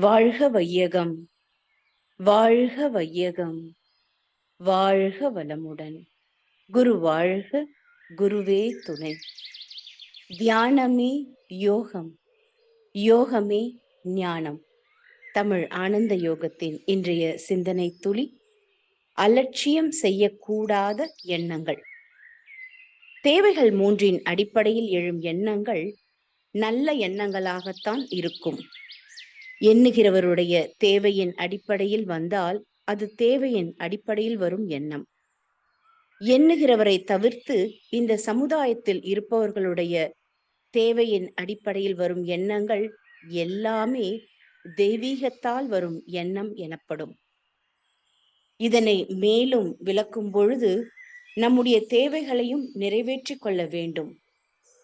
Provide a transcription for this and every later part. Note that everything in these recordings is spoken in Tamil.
வாழ்க வையகம் வாழ்க வையகம் வாழ்க வளமுடன். குரு வாழ்க குருவே துணை. தியானமே யோகம் யோகமே ஞானம். தமிழ் ஆனந்த யோகத்தின் இன்றைய சிந்தனை துளி அலட்சியம் செய்யக்கூடாத எண்ணங்கள். தேவைகள் மூன்றின் அடிப்படையில் எழும் எண்ணங்கள் நல்ல எண்ணங்களாகத்தான் இருக்கும். எண்ணுகிறவருடைய தேவையின் அடிப்படையில் வந்தால் அது தேவையின் அடிப்படையில் வரும் எண்ணம். எண்ணுகிறவரை தவிர்த்து இந்த சமுதாயத்தில் இருப்பவர்களுடைய தேவையின் அடிப்படையில் வரும் எண்ணங்கள் எல்லாமே தெய்வீகத்தால் வரும் எண்ணம் எனப்படும். இதனை மேலும் விளக்கும் பொழுது நம்முடைய தேவைகளையும் நிறைவேற்றிக் கொள்ள வேண்டும்.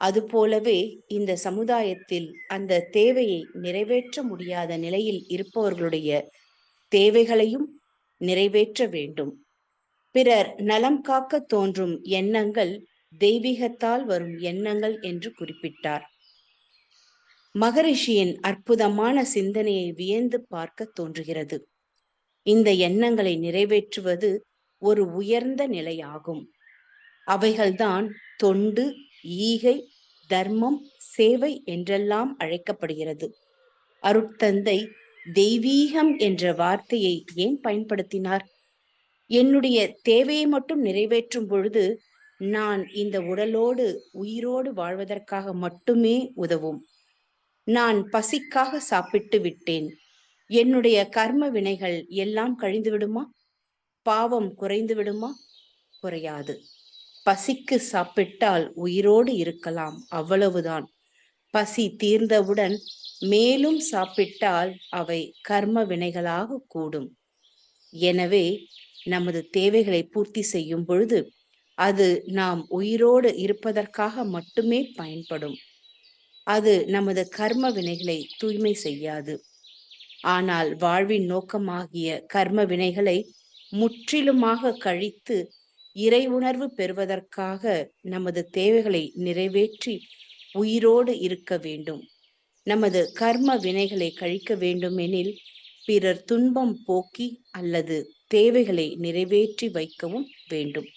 அதுபோலவே இந்த சமுதாயத்தில் அந்த தேவையை நிறைவேற்ற முடியாத நிலையில் இருப்பவர்களுடைய தேவைகளையும் நிறைவேற்ற வேண்டும். பிறர் நலம் காக்க தோன்றும் எண்ணங்கள் தெய்வீகத்தால் வரும் எண்ணங்கள் என்று குறிப்பிட்டார். மகரிஷியின் அற்புதமான சிந்தனையை வியந்து பார்க்க தோன்றுகிறது. இந்த எண்ணங்களை நிறைவேற்றுவது ஒரு உயர்ந்த நிலையாகும். அவைகள்தான் தொண்டு ஈகை தர்மம் சேவை என்றெல்லாம் அழைக்கப்படுகிறது. அருட்தந்தை தெய்வீகம் என்ற வார்த்தையை ஏன் பயன்படுத்தினார்? என்னுடைய தேவையை மட்டும் நிறைவேற்றும் பொழுது நான் இந்த உடலோடு உயிரோடு வாழ்வதற்காக மட்டுமே உதவும். நான் பசிக்காக சாப்பிட்டு விட்டேன். என்னுடைய கர்ம வினைகள் எல்லாம் கழிந்து விடுமா பாவம் குறைந்து விடுமா குறையாது. பசிக்கு சாப்பிட்டால் உயிரோடு இருக்கலாம் அவ்வளவுதான். பசி தீர்ந்தவுடன் மேலும் சாப்பிட்டால் அவை கர்ம வினைகளாக கூடும். எனவே நமது தேவைகளை பூர்த்தி செய்யும் பொழுது அது நாம் உயிரோடு இருப்பதற்காக மட்டுமே பயன்படும். அது நமது கர்ம வினைகளை தூய்மை செய்யாது. ஆனால் வாழ்வின் நோக்கமாகிய கர்ம வினைகளை முற்றிலுமாக கழித்து இறை உணர்வு பெறுவதற்காக நமது தேவைகளை நிறைவேற்றி உயிரோடு இருக்க வேண்டும். நமது கர்ம வினைகளை கழிக்க வேண்டுமெனில் பிறர் துன்பம் போக்கி அல்லது தேவைகளை நிறைவேற்றி வைக்கவும் வேண்டும்.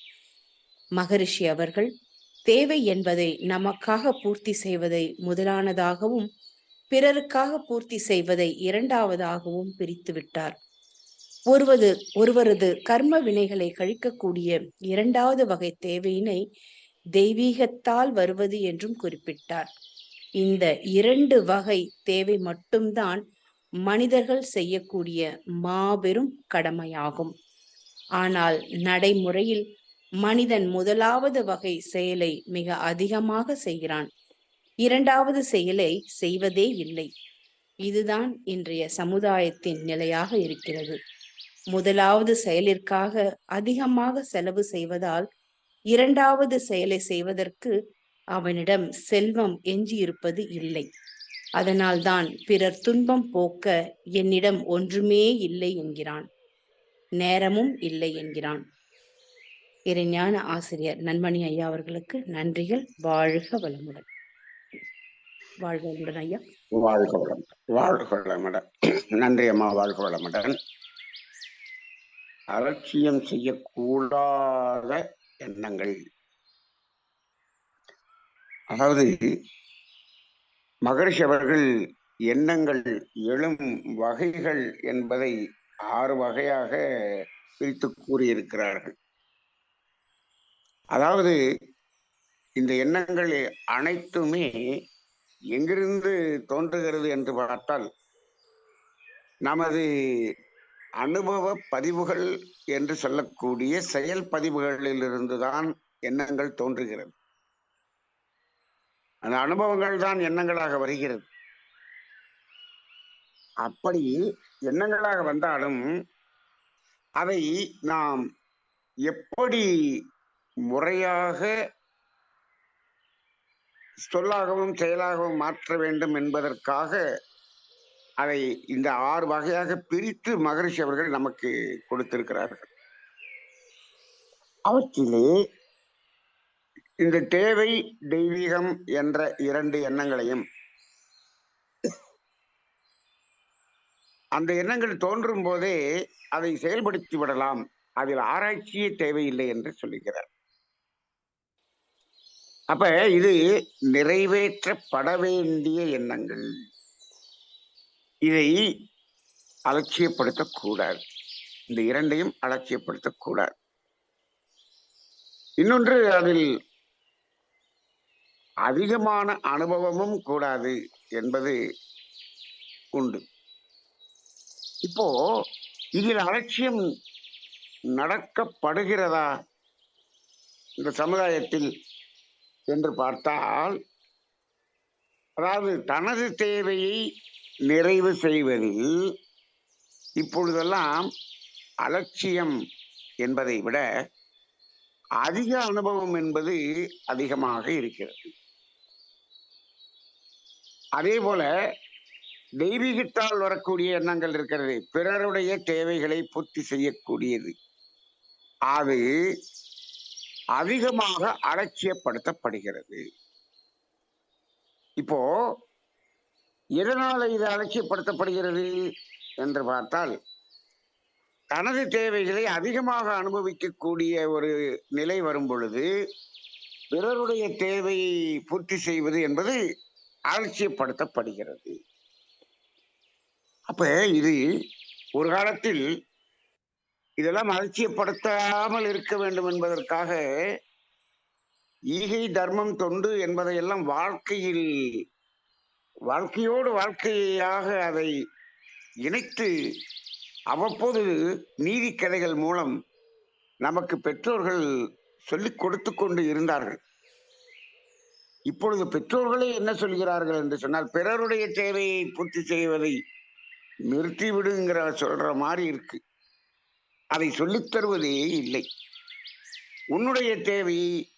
மகரிஷி அவர்கள் தேவை என்பதை நமக்காக பூர்த்தி செய்வதை முதலானதாகவும் பிறருக்காக பூர்த்தி செய்வதை இரண்டாவதாகவும் பிரித்து விட்டார் ஒருவது ஒருவரது கர்ம வினைகளை கழிக்கக்கூடிய இரண்டாவது வகை தேவையினை தெய்வீகத்தால் வருவது என்றும் குறிப்பிட்டார். இந்த இரண்டு வகை தேவை மட்டும்தான் மனிதர்கள் செய்யக்கூடிய மாபெரும் கடமையாகும். ஆனால் நடைமுறையில் மனிதன் முதலாவது வகை செயலை மிக அதிகமாக செய்கிறான். இரண்டாவது செயலை செய்வதே இல்லை. இதுதான் இன்றைய சமுதாயத்தின் நிலையாக இருக்கிறது. முதலாவது செயலிற்காக அதிகமாக செலவு செய்வதால் இரண்டாவது செயலை செய்வதற்கு அவனிடம் செல்வம் எஞ்சியிருப்பது இல்லை. அதனால்தான் பிறர் துன்பம் போக்க என்னிடம் ஒன்றுமே இல்லை என்கிறான். நேரமும் இல்லை என்கிறான். இறைஞான ஆசிரியர் நன்மணி ஐயா அவர்களுக்கு நன்றிகள். வாழ்க வளமுடன். வாழ்க வளமுடன் ஐயா. வாழ்க வளம் வாழ்க வளமுடன். நன்றி அம்மா. வாழ்க வளமுடன். அலட்சியம் செய்யக்கூடாத எண்ணங்கள். அதாவது மகரிஷி அவர்கள் எண்ணங்கள் எழும் வகைகள் என்பதை ஆறு வகையாக பிரித்து கூறியிருக்கிறார்கள். அதாவது இந்த எண்ணங்கள் அனைத்துமே எங்கிருந்து தோன்றுகிறது என்று பார்த்தால் நமது அனுபவ பதிவுகள் என்று சொல்லக்கூடிய செயல் பதிவுகளிலிருந்து தான் எண்ணங்கள் தோன்றுகிறது. அந்த அனுபவங்கள் தான் எண்ணங்களாக வருகிறது. அப்படி எண்ணங்களாக வந்தாலும் அதை நாம் எப்படி முறையாக சொல்லாகவும் செயலாகவும் மாற்ற வேண்டும் என்பதற்காக அதை இந்த ஆறு வகையாக பிரித்து மகரிஷி அவர்கள் நமக்கு கொடுத்திருக்கிறார்கள். அவற்றிலே இந்த தேவை தெய்வீகம் என்ற இரண்டு எண்ணங்களையும் அந்த எண்ணங்கள் தோன்றும் போதே அதை செயல்படுத்தி விடலாம். அதில் ஆராய்ச்சியே தேவையில்லை என்று சொல்லுகிறார். அப்ப இது நிறைவேற்றப்பட வேண்டிய எண்ணங்கள். இதை அலட்சியப்படுத்தக்கூடாது. இந்த இரண்டையும் அலட்சியப்படுத்தக்கூடாது. இன்னொன்று அதில் அதிகமான அனுபவமும் கூடாது என்பது உண்டு. இப்போ இதில் அலட்சியம் நடக்கப்படுகிறதா இந்த சமுதாயத்தில் என்று பார்த்தால் அதாவது தனது தேவையை நிறைவு செய்வதில் இப்பொழுதெல்லாம் அலட்சியம் என்பதை விட அதிக அனுபவம் என்பது அதிகமாக இருக்கிறது. அதே போல தெய்வீகத்தால் வரக்கூடிய எண்ணங்கள் இருக்கிறது. பிறருடைய தேவைகளை பூர்த்தி செய்யக்கூடியது. அது அதிகமாக அலட்சியப்படுத்தப்படுகிறது. இப்போ எதனால் இது அலட்சியப்படுத்தப்படுகிறது என்று பார்த்தால் தனது தேவைகளை அதிகமாக அனுபவிக்கக்கூடிய ஒரு நிலை வரும் பொழுது பிறருடைய தேவையை பூர்த்தி செய்வது என்பது அலட்சியப்படுத்தப்படுகிறது. அப்ப இது ஒரு காலத்தில் இதெல்லாம் அலட்சியப்படுத்தாமல் இருக்க வேண்டும் என்பதற்காக ஈகை தர்மம் தொண்டு என்பதையெல்லாம் வாழ்க்கையில் வாழ்க்கையோடு வாழ்க்கையாக அதை இணைத்து அவ்வப்போது நீதி கதைகள் மூலம் நமக்கு பெற்றோர்கள் சொல்லிக் கொடுத்து கொண்டு இருந்தார்கள். இப்பொழுது பெற்றோர்களே என்ன சொல்கிறார்கள் என்று சொன்னால் பிறருடைய தேவையை பூர்த்தி செய்வதை நிறுத்தி விடுங்கிற சொல்ற மாதிரி இருக்கு. அதை சொல்லித் தருவதே இல்லை. உன்னுடைய தேவையை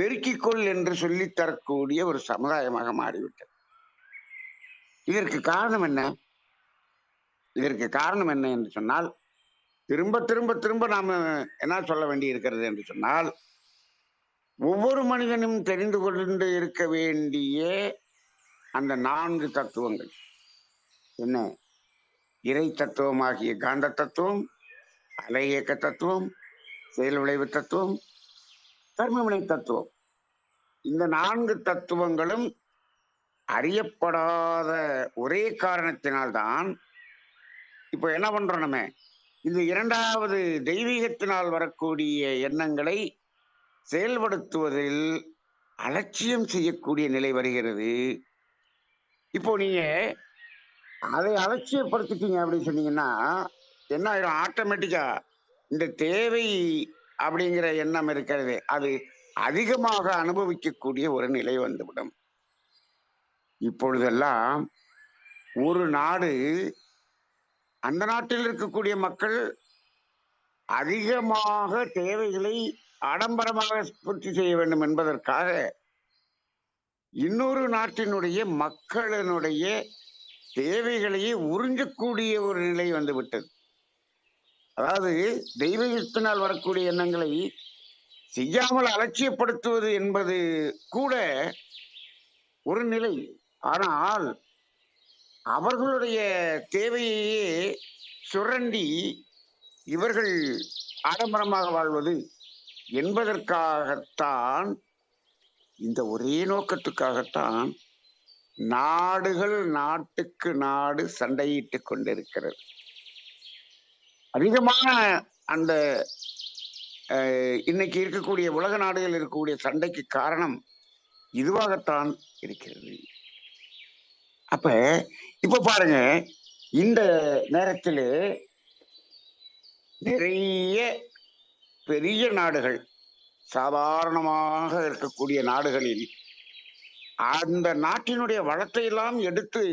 பெருக்கிக்கொள் என்று சொல்லித் தரக்கூடிய ஒரு சமுதாயமாக மாறிவிட்டது. இதற்கு காரணம் என்ன? இதற்கு காரணம் என்ன என்று சொன்னால் திரும்ப திரும்ப திரும்ப நாம் என்ன சொல்ல வேண்டி இருக்கிறது என்று சொன்னால் ஒவ்வொரு மனிதனும் தெரிந்து கொண்டு இருக்க வேண்டிய அந்த நான்கு தத்துவங்கள். என்ன? இறை தத்துவமாகிய காந்த தத்துவம் அலை இயக்க தத்துவம் செயல் விளைவு தத்துவம் கர்மவினை தத்துவம். இந்த நான்கு தத்துவங்களும் அறியப்படாத ஒரே காரணத்தினால்தான் இப்போ என்ன பண்றோம் நம்ம இந்த இரண்டாவது தெய்வீகத்தினால் வரக்கூடிய எண்ணங்களை செயல்படுத்துவதில் அலட்சியம் செய்யக்கூடிய நிலை வருகிறது. இப்போ நீங்க அதை அலட்சியப்படுத்திட்டீங்க அப்படின்னு சொன்னீங்கன்னா என்ன ஆயிரும்? ஆட்டோமேட்டிக்கா இந்த தேவை அப்படிங்கிற எண்ணம் இருக்கிறது. அது அதிகமாக அனுபவிக்கக்கூடிய ஒரு நிலை வந்துவிடும். இப்பொழுதெல்லாம் ஒரு நாடு அந்த நாட்டில் இருக்கக்கூடிய மக்கள் அதிகமாக தேவைகளை ஆடம்பரமாக பூர்த்தி செய்ய வேண்டும் என்பதற்காக இன்னொரு நாட்டினுடைய மக்களினுடைய தேவைகளையே உறிஞ்சக்கூடிய ஒரு நிலை வந்துவிட்டது. அதாவது அதாவது தெய்வத்தினால் வரக்கூடிய எண்ணங்களை செய்யாமல் அலட்சியப்படுத்துவது என்பது கூட ஒரு நிலை. ஆனால் அவர்களுடைய தேவையையே சுரண்டி இவர்கள் ஆடம்பரமாக வாழ்வது என்பதற்காகத்தான் இந்த ஒரே நோக்கத்துக்காகத்தான் நாடுகள் நாட்டுக்கு நாடு சண்டையிட்டுக் கொண்டிருக்கிறது. அதிகமான அந்த இன்னைக்கு இருக்கக்கூடிய உலக நாடுகள் இருக்கக்கூடிய சண்டைக்கு காரணம் இதுவாகத்தான் இருக்கிறது. அப்ப இப்ப பாருங்க இந்த நேரத்தில் நிறைய பெரிய நாடுகள் சாதாரணமாக இருக்கக்கூடிய நாடுகளில் அந்த நாட்டினுடைய வளத்தை எல்லாம் எடுத்து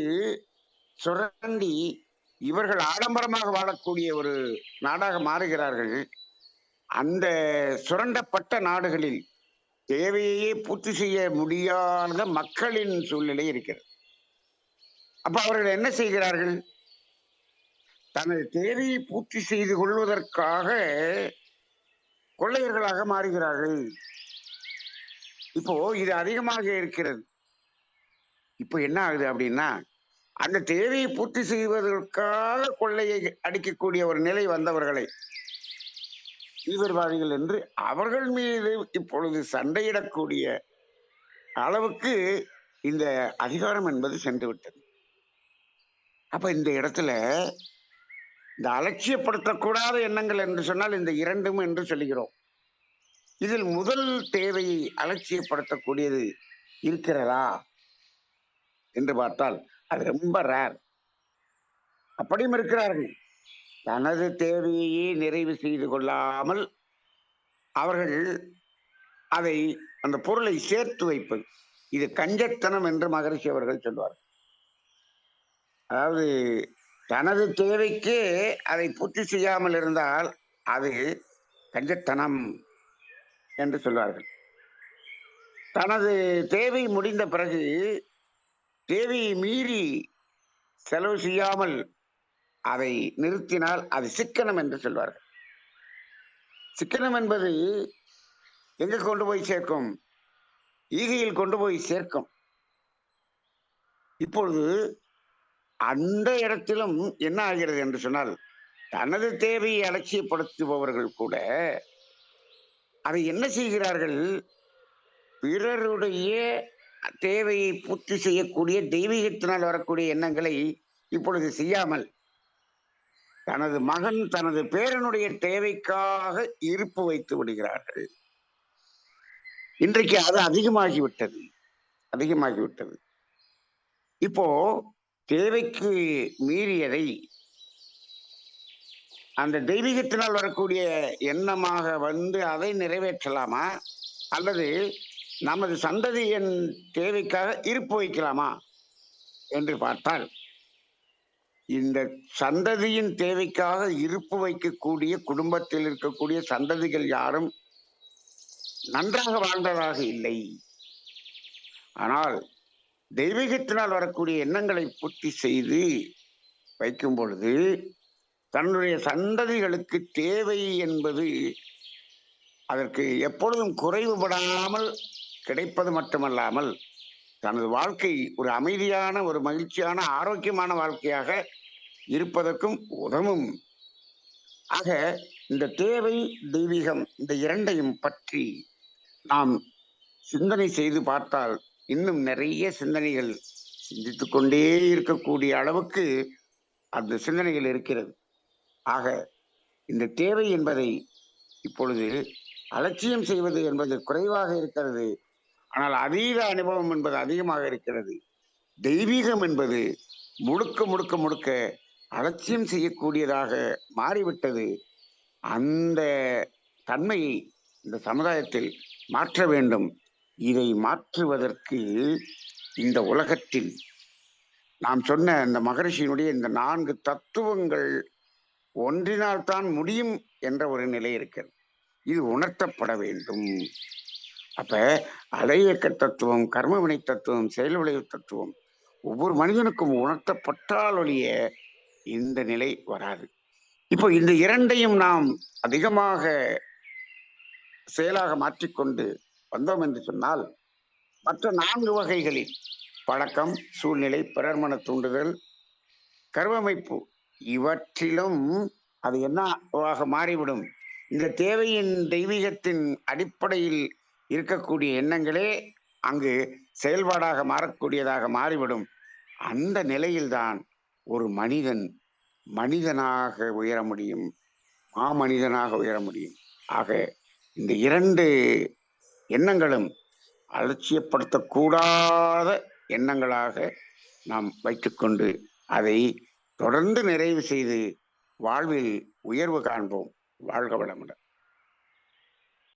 சுரண்டி இவர்கள் ஆடம்பரமாக வாழக்கூடிய ஒரு நாடாக மாறுகிறார்கள். அந்த சுரண்டப்பட்ட நாடுகளில் தேவையே பூர்த்தி செய்ய முடியாத மக்களின் சூழ்நிலை இருக்கிறது. அப்ப அவர்கள் என்ன செய்கிறார்கள்? தனது தேவையை பூர்த்தி செய்து கொள்வதற்காக கொள்ளையர்களாக மாறுகிறார்கள். இப்போ இது அதிகமாக இருக்கிறது. இப்போ என்ன ஆகுது அப்படின்னா அந்த தேவையை பூர்த்தி செய்வதற்காக கொள்ளையை அடிக்கக்கூடிய ஒரு நிலை வந்தவர்களை தீவிரவாதிகள் என்று அவர்கள் மீது இப்பொழுது சண்டையிடக்கூடிய அளவுக்கு இந்த அதிகாரம் என்பது சென்று விட்டது அப்ப இந்த இடத்துல இந்த அலட்சியப்படுத்தக்கூடாத எண்ணங்கள் என்று சொன்னால் இந்த இரண்டும் என்று சொல்லுகிறோம். இதில் முதல் தேவையை அலட்சியப்படுத்தக்கூடியது இருக்கிறதா? என்று பார்த்தால் அது ரொம்ப ரேர் அப்படியும் இருக்கிறார்கள். தனது தேவையையே நிறைவு செய்து கொள்ளாமல் அவர்கள் அதை அந்த பொருளை சேர்த்து வைப்பது. இது கஞ்சத்தனம் என்று மகரிஷி அவர்கள் சொல்வார் அதாவது தனது தேவைக்கு அதை பூர்த்தி செய்யாமல் இருந்தால் அது கஞ்சத்தனம் என்று சொல்வார்கள். தனது தேவை முடிந்த பிறகு தேவையை மீறி செலவு செய்யாமல் அதை நிறுத்தினால் அது சிக்கனம் என்று சொல்வார்கள். சிக்கனம் என்பது எங்க கொண்டு போய் சேர்க்கும்? ஈகையில் கொண்டு போய் சேர்க்கும். இப்பொழுது அந்த இடத்திலும் என்ன ஆகிறது என்று சொன்னால் தனது தேவையை அலட்சியப்படுத்துபவர்கள் கூட அதை என்ன செய்கிறார்கள்? பிறருடைய தேவையை பூர்த்தி செய்யக்கூடிய தெய்வீகத்தினால் வரக்கூடிய எண்ணங்களை இப்பொழுது செய்யாமல் தனது மகன் தனது பேரனுடைய தேவைக்காக இருப்பு வைத்து விடுகிறார்கள். இன்றைக்கு அது அதிகமாகிவிட்டது. அதிகமாகிவிட்டது. இப்போ தேவைக்கு மீறியதை அந்த தெய்வீகத்தினால் வரக்கூடிய எண்ணமாக வந்து அதை நிறைவேற்றலாமா? அல்லது நமது சந்ததியின் தேவைக்காக இருப்பு வைக்கலாமா என்று பார்த்தால் இந்த சந்ததியின் தேவைக்காக இருப்பு வைக்கக்கூடிய குடும்பத்தில் இருக்கக்கூடிய சந்ததிகள் யாரும் நன்றாக வாழ்ந்ததாக இல்லை. ஆனால் தெய்வீகத்தினால் வரக்கூடிய எண்ணங்களை பூர்த்தி செய்து வைக்கும் பொழுது தன்னுடைய சந்ததிகளுக்கு தேவை என்பது அதற்கு எப்பொழுதும் குறைவுபடாமல் கிடைப்பது மட்டுமல்லாமல் தனது வாழ்க்கை ஒரு அமைதியான ஒரு மகிழ்ச்சியான ஆரோக்கியமான வாழ்க்கையாக இருப்பதற்கும் உதவும். ஆக இந்த தேவை தெய்வீகம் இந்த இரண்டையும் பற்றி நாம் சிந்தனை செய்து பார்த்தால் இன்னும் நிறைய சிந்தனைகள் சிந்தித்து கொண்டே இருக்கக்கூடிய அளவுக்கு அந்த சிந்தனைகள் இருக்கிறது. ஆக இந்த தேவை என்பதை இப்பொழுது அலட்சியம் செய்வது என்பது குறைவாக இருக்கிறது. ஆனால் அதீத அனுபவம் என்பது அதிகமாக இருக்கிறது. தெய்வீகம் என்பது முழுக்க முழுக்க முழுக்க அலட்சியம் செய்யக்கூடியதாக மாறிவிட்டது. அந்த தன்மையை இந்த சமுதாயத்தில் மாற்ற வேண்டும். இதை மாற்றுவதற்கு இந்த உலகத்தில் நாம் சொன்ன இந்த மகரிஷியினுடைய இந்த நான்கு தத்துவங்கள் ஒன்றினால்தான் முடியும் என்ற ஒரு நிலை இருக்கிறது. இது உணர்த்தப்பட வேண்டும். அப்ப அலையக்க தத்துவம் கர்மவினை தத்துவம் செயல் விளைவு தத்துவம் ஒவ்வொரு மனிதனுக்கும் உணர்த்தப்பட்டால் ஒழிய இந்த நிலை வராது. இப்போ இந்த இரண்டையும் நாம் அதிகமாக செயலாக மாற்றிக்கொண்டு வந்தோம் என்று சொன்னால் மற்ற நான்கு வகைகளில் பழக்கம் சூழ்நிலை பிறர்மன தூண்டுதல் கருவமைப்பு இவற்றிலும் அது என்னவாக மாறிவிடும்? இந்த தேவையின் தெய்வீகத்தின் அடிப்படையில் இருக்கக்கூடிய எண்ணங்களே அங்கு செயல்பாடாக மாறக்கூடியதாக மாறிவிடும். அந்த நிலையில்தான் ஒரு மனிதன் மனிதனாக உயர முடியும் மாமனிதனாக உயர முடியும். ஆக இந்த இரண்டு எண்ணங்களும் அலட்சியப்படுத்தக்கூடாத எண்ணங்களாக நாம் வைத்துக்கொண்டு அதை தொடர்ந்து நிறைவு செய்து வாழ்வில் உயர்வு காண்போம். வாழ்க வளமுடன்.